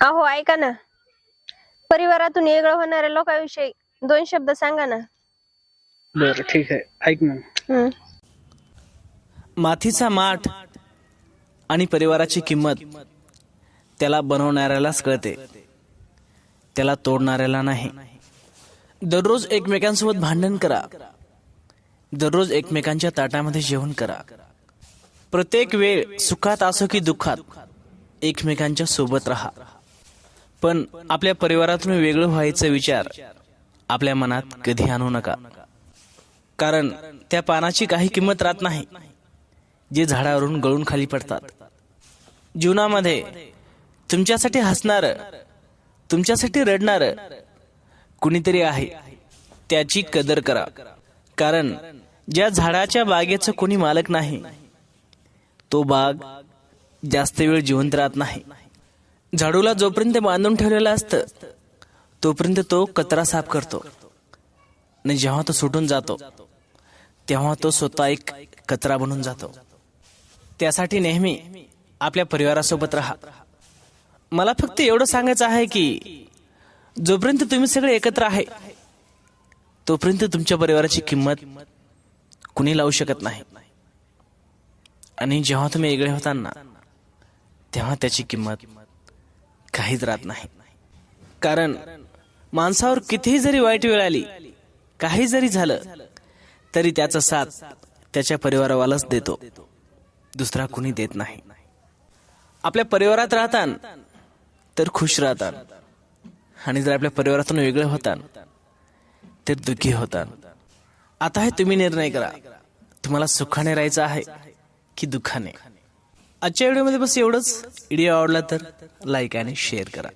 अहो ऐका ना. परिवारातून वेगळं होणाऱ्या लोकांविषयी दोन शब्द सांगा ना. बरं ठीक आहे. ऐक मग हम्म. मातीचा माठ आणि परिवाराची किंमत त्याला बनवणाऱ्यालाच कळते. त्याला तोडणाऱ्याला नाही. दररोज एकमेकांसोबत भांडण करा. दररोज एकमेकांच्या ताटामध्ये जेवण करा. प्रत्येक वेळ सुखात असो की दुःखात एकमेकांच्या सोबत राहा. पण आपल्या परिवारातून वेगळं व्हायचा विचार आपल्या मनात कधी आणू नका. कारण त्या पानाची काही किंमत राहत नाही जे झाडावरून गळून खाली पडतात. जीवनामध्ये तुमच्यासाठी हसणार तुमच्यासाठी रडणार कुणीतरी आहे त्याची कदर करा. कारण ज्या झाडाच्या बागेचं कोणी मालक नाही तो बाग जास्त वेळ जिवंत राहत नाही. झाडूला जोपर्यंत बांधून ठेवलेलं असतं तोपर्यंत तो कचरा साफ करतो. आणि जेव्हा तो सुटून जातो तेव्हा तो स्वतः एक कचरा बनून जातो. त्यासाठी नेहमी आपल्या परिवारासोबत राहा. मला फक्त एवढं सांगायचं आहे की जोपर्यंत तुम्ही सगळे एकत्र आहे तोपर्यंत तुमच्या परिवाराची किंमत कुणी लावू शकत नाही. आणि जेव्हा तुम्ही वेगळे होताना तेव्हा त्याची किंमत काहीच राहत नाही. कारण माणसावर कितीही जरी वाईट वेळ आली काही जरी झालं तरी त्याचा साथ त्याच्या परिवारावालाच देतो. दुसरा कुणी देत नाही. आपल्या परिवारात राहतान तर खुश राहतान. आणि जर आपल्या परिवारातून वेगळे होतान तर दुःखी होतान. आता हे तुम्ही निर्णय करा. तुम्हाला सुखाने राहायचं आहे की दुःखाने? आजच्या व्हिडिओमध्ये बस एवढंच. व्हिडिओ आवडला तर लाईक आणि शेअर करा.